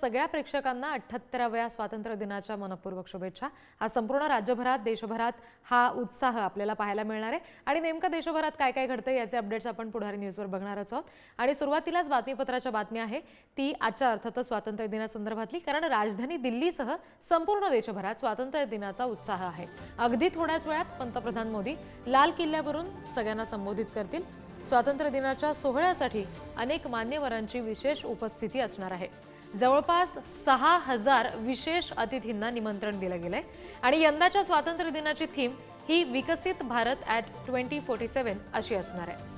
सगळ्या प्रेक्षकांना अठ्ठ्याहत्तराव्या स्वातंत्र्य दिनाच्या मनपूर्वक शुभेच्छा. हा संपूर्ण राज्यभरात देशभरात हा उत्साह आपल्याला पाहायला मिळणार आहे. आणि नेमकं देशभरात काय काय घडतं याचे अपडेट्स आपण पुढारी न्यूजवर बघणारच आहोत. आणि सुरुवातीलाच बातमीपत्राच्या बातमी आहे ती आजच्या अर्थातच स्वातंत्र्य दिनासंदर्भातली कारण राजधानी दिल्लीसह संपूर्ण देशभरात स्वातंत्र्य दिनाचा उत्साह आहे. अगदी थोड्याच वेळात पंतप्रधान मोदी लाल किल्ल्यावरून सगळ्यांना संबोधित करतील. स्वातंत्र्य दिनाच्या सोहळ्यासाठी अनेक मान्यवरांची विशेष उपस्थिती असणार आहे. जवळपास सहा हजार विशेष अतिथींना निमंत्रण दिलं गेलंय. आणि यंदाच्या स्वातंत्र्य दिनाची theme he Viksit Bharat at twenty forty seven अशी असणार आहे.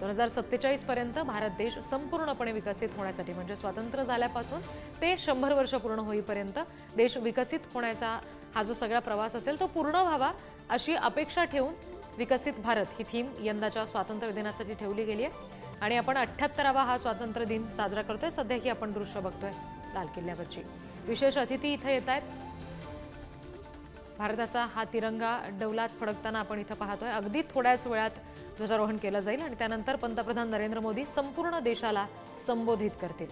दोन हजार सत्तेचाळीस पर्यंत भारत देश संपूर्णपणे विकसित होण्यासाठी म्हणजे स्वातंत्र्य झाल्यापासून ते शंभर वर्ष पूर्ण होईपर्यंत देश विकसित होण्याचा हा जो सगळा प्रवास असेल तो पूर्ण व्हावा अशी अपेक्षा ठेवून विकसित भारत ही थीम यंदाच्या स्वातंत्र्य दिनासाठी ठेवली गेली आहे. आणि आपण अठ्ठ्याहत्तरावा हा स्वातंत्र्य दिन साजरा करतोय. सध्या ही आपण दृश्य बघतोय लाल किल्ल्यावरची. विशेष अतिथी इथं येत आहेत. भारताचा हा तिरंगा डौलात फडकताना आपण इथं पाहतोय. अगदी थोड्याच वेळात ध्वजारोहण केलं जाईल आणि त्यानंतर पंतप्रधान नरेंद्र मोदी संपूर्ण देशाला संबोधित करतील.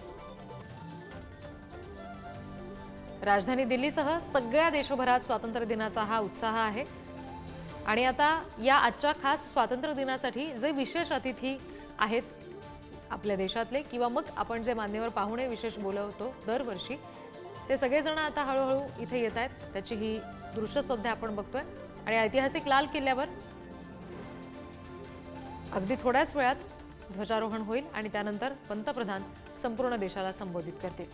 राजधानी दिल्लीसह सगळ्या देशभरात स्वातंत्र्य दिनाचा हा उत्साह आहे. आणि आता या आजच्या खास स्वातंत्र्य दिनासाठी जे विशेष अतिथी आहेत आपल्या देशातले किंवा मग आपण जे मान्यवर पाहुणे विशेष बोलवतो दरवर्षी ते सगळेजण आता हळूहळू इथे येत आहेत. त्याची ही दृश्य सध्या आपण बघतोय. आणि ऐतिहासिक लाल किल्ल्यावर अगदी थोड्याच वेळात ध्वजारोहण होईल आणि त्यानंतर पंतप्रधान संपूर्ण देशाला संबोधित करतील.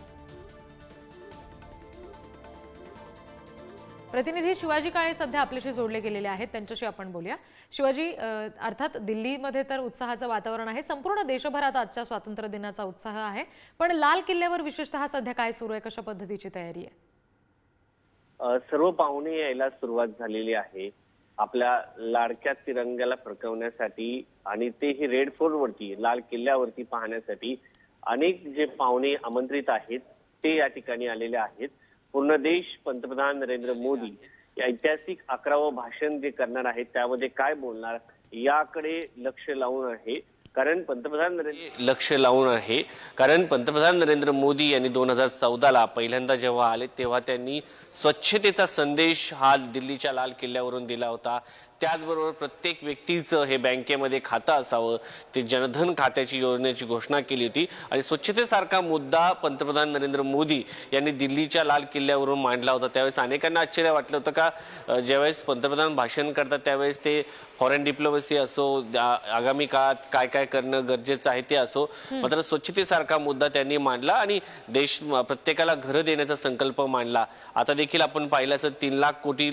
प्रतिनिधी शिवाजी काळे सध्या आपल्याशी जोडले गेलेले आहेत. त्यांच्याशी आपण बोलूया. शिवाजी अर्थात दिल्लीमध्ये तर उत्साहाचं वातावरण आहे. संपूर्ण देशभरात आजच्या स्वातंत्र्य दिनाचा उत्साह आहे. पण लाल किल्ल्यावर विशेषतः सध्या काय सुरू आहे? कशा पद्धतीची तयारी आहे? सर्व पाहुणे यायला सुरुवात झालेली आहे. आपल्या लाडक्या तिरंग्याला फडकवण्यासाठी आणि तेही रेड फोर्ट वरती लाल किल्ल्यावरती पाहण्यासाठी अनेक जे पाहुणे आमंत्रित आहेत ते या ठिकाणी आलेले आहेत. पूर्ण देश पंतप्रधान नरेंद्र मोदी ऐतिहासिक अकरावं भाषण जे करणार आहेत त्यामध्ये काय बोलणार याकडे लक्ष लावून आहे. कारण पंतप्रधान नरेंद्र लक्ष लावून आहे. कारण पंतप्रधान नरेंद्र मोदी यांनी दोन हजार चौदाला पहिल्यांदा जेव्हा आले तेव्हा त्यांनी स्वच्छतेचा संदेश हा दिल्लीच्या लाल किल्ल्यावरून दिला होता. त्याचबरोबर प्रत्येक व्यक्तीचं हे बँकेमध्ये खातं असावं ते जनधन खात्याची योजनेची घोषणा केली होती. आणि स्वच्छतेसारखा मुद्दा पंतप्रधान नरेंद्र मोदी यांनी दिल्लीच्या लाल किल्ल्यावरून मांडला होता. त्यावेळेस अनेकांना आश्चर्य वाटलं होतं का ज्यावेळेस पंतप्रधान भाषण करतात त्यावेळेस ते फॉरेन डिप्लोमसी असो आगामी काळात काय काय करणं गरजेचं आहे ते असो. मात्र स्वच्छतेसारखा मुद्दा त्यांनी मांडला आणि देश प्रत्येकाला घरं देण्याचा संकल्प मांडला. आता देखील आपण पाहिलं असं तीन लाख कोटी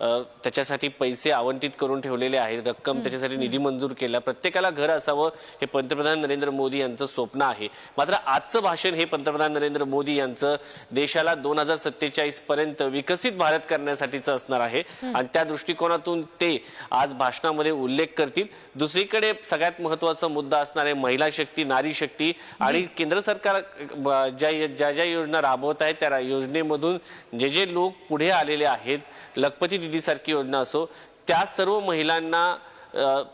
त्याच्यासाठी पैसे आवंटित करून ठेवलेले आहेत. रक्कम त्याच्यासाठी निधी मंजूर केला. प्रत्येकाला घर असावं हे पंतप्रधान नरेंद्र मोदी यांचं स्वप्न आहे. मात्र आजचं भाषण हे पंतप्रधान नरेंद्र मोदी यांचं देशाला दोन हजार सत्तेचाळीस पर्यंत विकसित भारत करण्यासाठीचं असणार आहे. आणि त्या दृष्टिकोनातून ते आज भाषणामध्ये उल्लेख करतील. दुसरीकडे सगळ्यात महत्त्वाचा मुद्दा असणार आहे महिला शक्ती नारी शक्ती आणि केंद्र सरकार ज्या ज्या ज्या योजना राबवत आहेत त्या योजनेमधून जे जे लोक पुढे आलेले आहेत लखपती दिदी सारखी योजना असो त्या सर्व महिलांना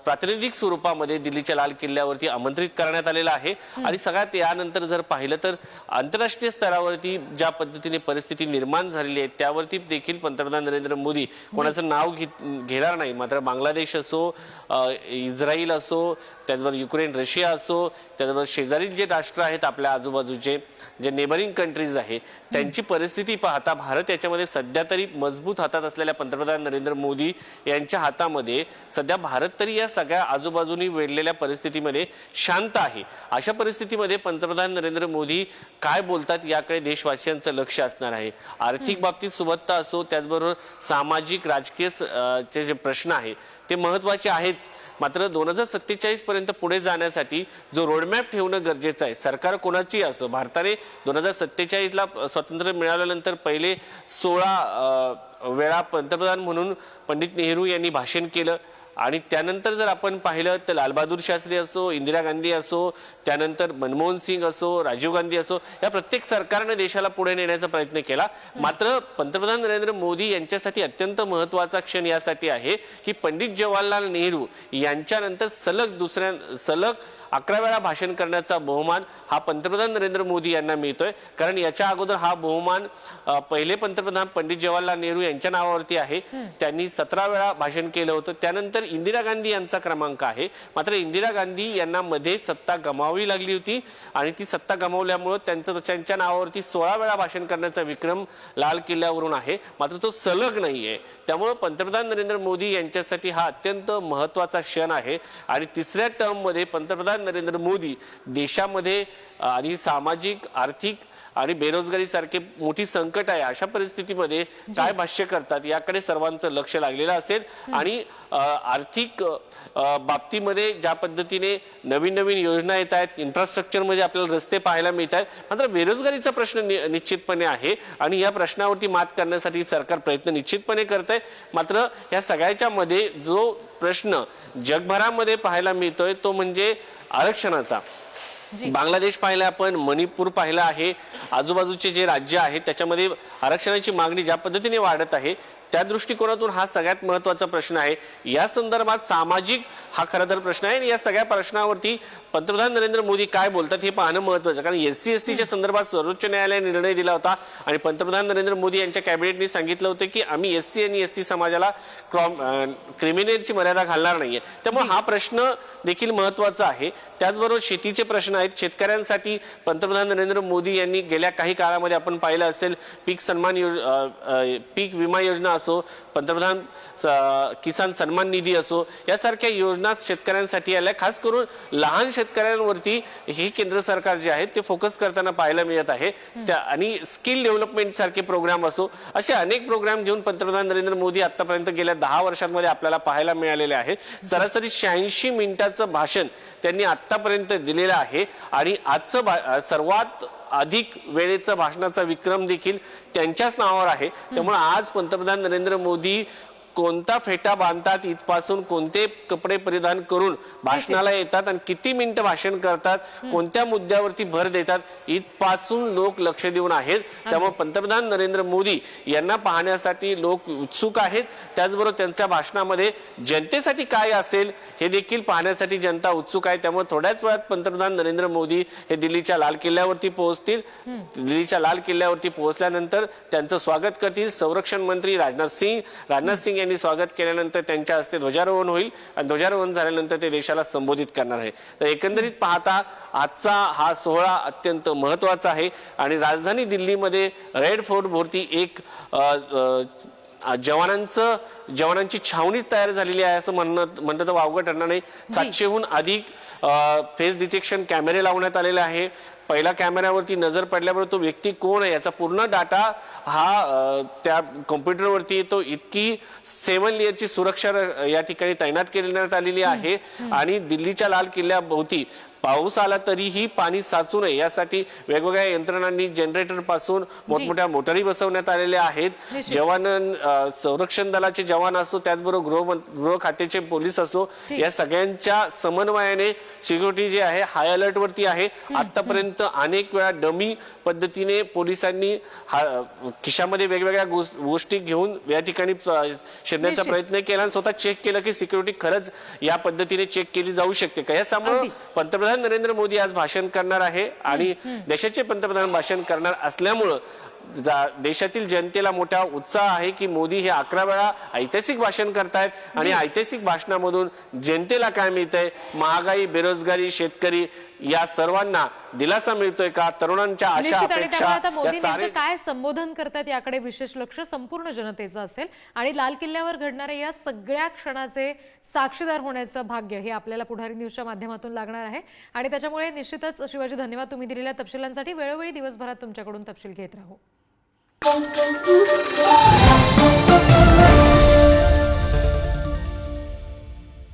प्रातिनिधिक स्वरूपामध्ये दिल्लीच्या लाल किल्ल्यावरती आमंत्रित करण्यात आलेलं आहे. आणि सगळ्यात यानंतर जर पाहिलं तर आंतरराष्ट्रीय स्तरावरती ज्या पद्धतीने परिस्थिती निर्माण झालेली आहे त्यावरती देखील पंतप्रधान नरेंद्र मोदी कोणाचं नाव घेत घेणार नाही. मात्र बांगलादेश असो इस्रायल असो त्याचबरोबर युक्रेन रशिया असो त्याचबरोबर शेजारील जे राष्ट्र आहेत आपल्या आजूबाजूचे जे नेबरिंग कंट्रीज आहे त्यांची परिस्थिती पाहता भारत याच्यामध्ये सध्या तरी मजबूत हातात असलेल्या पंतप्रधान नरेंद्र मोदी यांच्या हातामध्ये सध्या भारत तरी या सगळ्या आजूबाजूनी वेढलेल्या परिस्थितीमध्ये शांत आहे. अशा परिस्थितीमध्ये पंतप्रधान नरेंद्र मोदी काय बोलतात याकडे देशवासियांचं लक्ष असणार आहे. आर्थिक बाबतीत सुबत्ता असो त्याचबरोबर सामाजिक राजकीय चे जे प्रश्न आहेत ते महत्त्वाचे आहेच. मात्र दोन हजार सत्तेचाळीस पर्यंत पुढे जाण्यासाठी जो रोडमॅप ठेवणं गरजेचं आहे सरकार कोणाची असो भारताने दोन हजार सत्तेचाळीसला स्वातंत्र्य मिळाल्यानंतर पहिले सोळा वेळा पंतप्रधान म्हणून पंडित नेहरू यांनी भाषण केलं. आणि त्यानंतर जर आपण पाहिलं तर लालबहादूर शास्त्री असो इंदिरा गांधी असो त्यानंतर मनमोहन सिंग असो राजीव गांधी असो या प्रत्येक सरकारने देशाला पुढे नेण्याचा प्रयत्न केला. मात्र पंतप्रधान नरेंद्र मोदी यांच्यासाठी अत्यंत महत्त्वाचा क्षण यासाठी आहे की पंडित जवाहरलाल नेहरू यांच्यानंतर सलग दुसऱ्या सलग अकरा वेळा भाषण करण्याचा बहुमान हा पंतप्रधान नरेंद्र मोदी यांना मिळतोय. कारण याच्या अगोदर हा बहुमान पहिले पंतप्रधान पंडित जवाहरलाल नेहरू यांच्या नावावरती आहे. त्यांनी सतरा वेळा भाषण केलं होतं. त्यानंतर इंदिरा गांधी यांचा क्रमांक आहे. मात्र इंदिरा गांधी यांना मध्ये सत्ता गमावावी लागली होती आणि ती सत्ता गमावल्यामुळं त्यांचं त्यांच्या नावावरती सोळा वेळा भाषण करण्याचा विक्रम लाल किल्ल्यावरून आहे. मात्र तो सलग नाहीये. त्यामुळं पंतप्रधान नरेंद्र मोदी यांच्यासाठी हा अत्यंत महत्त्वाचा क्षण आहे. आणि तिसऱ्या टर्ममध्ये पंतप्रधान नरेंद्र मोदी देशामध्ये आणि सामाजिक आर्थिक आणि बेरोजगारी सारखे मोठी संकट आहे अशा परिस्थितीमध्ये काय भाष्य करतात याकडे सर्वांचं लक्ष लागलेलं असेल. आणि आर्थिक बाबतीमध्ये ज्या पद्धतीने नवीन नवीन योजना येत आहेत इन्फ्रास्ट्रक्चरमध्ये आपल्याला रस्ते पाहायला मिळत आहेत मात्र बेरोजगारीचा प्रश्न निश्चितपणे आहे. आणि या प्रश्नावरती मात करण्यासाठी सरकार प्रयत्न निश्चितपणे करत आहे मात्र या सगळ्याच्या मध्ये जो प्रश्न जगभरामध्ये पाहायला मिळतोय तो म्हणजे आरक्षणाचा. बांगलादेश पाहिलं आपण मणिपूर पाहिलं आहे. आजूबाजूचे जे राज्य आहेत त्याच्यामध्ये आरक्षणाची मागणी ज्या पद्धतीने वाढत आहे त्या दृष्टिकोनातून हा सगळ्यात महत्त्वाचा प्रश्न आहे. या संदर्भात सामाजिक हा खरा तर प्रश्न आहे आणि या सगळ्या प्रश्नावरती पंतप्रधान नरेंद्र मोदी काय बोलतात हे पाहणं महत्वाचं. कारण एस सी एस टीच्या संदर्भात सर्वोच्च न्यायालयाने निर्णय दिला होता आणि पंतप्रधान नरेंद्र मोदी यांच्या कॅबिनेटने सांगितलं होतं की आम्ही एस सी आणि एस टी समाजाला क्रिमिनलची मर्यादा घालणार नाहीये. त्यामुळे हा प्रश्न देखील महत्त्वाचा आहे. त्याचबरोबर शेतीचे प्रश्न आहेत. शेतकऱ्यांसाठी पंतप्रधान नरेंद्र मोदी यांनी गेल्या काही काळामध्ये आपण पाहिलं असेल पीक सन्मान पीक विमा योजना असो पंतप्रधान किसान सन्मान निधी असो यासारख्या योजना शेतकऱ्यांसाठी आल्या. खास करून लहान शेतकऱ्यांवरती हे केंद्र सरकार जे आहे ते फोकस करताना पाहायला मिळत आहे. त्या आणि स्किल डेव्हलपमेंट सारखे प्रोग्राम असो असे अनेक प्रोग्राम घेऊन पंतप्रधान नरेंद्र मोदी आतापर्यंत गेल्या दहा वर्षांमध्ये आपल्याला पाहायला मिळालेले आहे. सरासरी शहाऐंशी मिनिटाचं भाषण त्यांनी आतापर्यंत दिलेलं आहे. आणि आजचं सर्वात अधिक वेळेचा भाषणाचा विक्रम देखील त्यांच्याच नावावर आहे. त्यामुळे आज पंतप्रधान नरेंद्र मोदी कोणता फेटा बांधतात इथपासून कोणते कपडे परिधान करून भाषणाला येतात आणि किती मिनिटं भाषण करतात कोणत्या मुद्द्यावरती भर देतात इथपासून लोक लक्ष देऊन आहेत. त्यामुळे पंतप्रधान नरेंद्र मोदी यांना पाहण्यासाठी लोक उत्सुक आहेत. त्याचबरोबर त्यांच्या भाषणामध्ये जनतेसाठी काय असेल हे देखील पाहण्यासाठी जनता उत्सुक आहे. त्यामुळे थोड्याच वेळात पंतप्रधान नरेंद्र मोदी हे दिल्लीच्या लाल किल्ल्यावरती पोहोचतील. दिल्लीच्या लाल किल्ल्यावरती पोहोचल्यानंतर त्यांचं स्वागत करतील. संरक्षण मंत्री राजनाथ सिंग राजनाथ सिंग यांनी स्वागत केल्यानंतर त्यांच्या हस्ते ध्वजारोहण होईल आणि ध्वजारोहण झाल्यानंतर ते देशाला संबोधित करणार आहे. तर एकंदरीत पाहता आजचा हा सोहळा अत्यंत महत्त्वाचा आहे आणि राजधानी दिल्लीमध्ये रेड फोर्ट भोवती एक जवानांचं जवानांची छावणी तयार झालेली आहे असं म्हणणं म्हणणं तर वावगं ठरणार नाही. सातशेहून अधिक फेस डिटेक्शन कॅमेरे लावण्यात आलेले आहे. पहिल्या कॅमेऱ्यावरती नजर पडल्यावर तो व्यक्ती कोण आहे याचा पूर्ण डाटा हा त्या कॉम्प्युटरवरती येतो इतकी सेवन लेअरची सुरक्षा या ठिकाणी तैनात करण्यात आलेली आहे. आणि दिल्लीच्या लाल किल्ल्याभोवती पाऊस आला तरीही पाणी साचू नये यासाठी वेगवेगळ्या यंत्रणांनी जनरेटरपासून मोठमोठ्या मोटारी बसवण्यात आलेल्या आहेत. जवान संरक्षण दलाचे जवान असो त्याचबरोबर गृह गृह खात्याचे पोलीस असो या सगळ्यांच्या समन्वयाने सिक्युरिटी जे आहे हाय अलर्ट वरती आहे आतापर्यंत अनेक वेळा डमी पद्धतीने पोलिसांनी हा- खिशामध्ये वेगवेगळ्या गोष्टी घेऊन या ठिकाणी शिरण्याचा. प्रयत्न केला आणि स्वतः चेक केलं की सिक्युरिटी खरंच या पद्धतीने चेक केली जाऊ शकते का याच्यामुळे अगदी. पंतप्रधान नरेंद्र मोदी आज भाषण करणार आहे आणि देशाचे पंतप्रधान भाषण करणार असल्यामुळं देशातील जनतेला मोठा उत्साह आहे की मोदी हे अकरा वेळा ऐतिहासिक भाषण करतायत आणि ऐतिहासिक भाषणामधून जनतेला काय मिळतंय? महागाई बेरोजगारी शेतकरी या सर्वांना दिलासा मिळतोय का? तरुणांच्या आशा अपेक्षा काय संबोधन करतात याकडे विशेष लक्ष संपूर्ण जनतेचं असेल. आणि लाल किल्ल्यावर घडणाऱ्या या सगळ्या क्षणाचे साक्षीदार होण्याचं भाग्य हे आपल्याला पुढारी न्यूजच्या माध्यमातून लागणार आहे. आणि त्याच्यामुळे निश्चितच शिवाजी धन्यवाद तुम्ही दिलेल्या तपशिलांसाठी. वेळोवेळी दिवसभरात तुमच्याकडून तपशील घेत राहू. Bom, bom, bom, bom.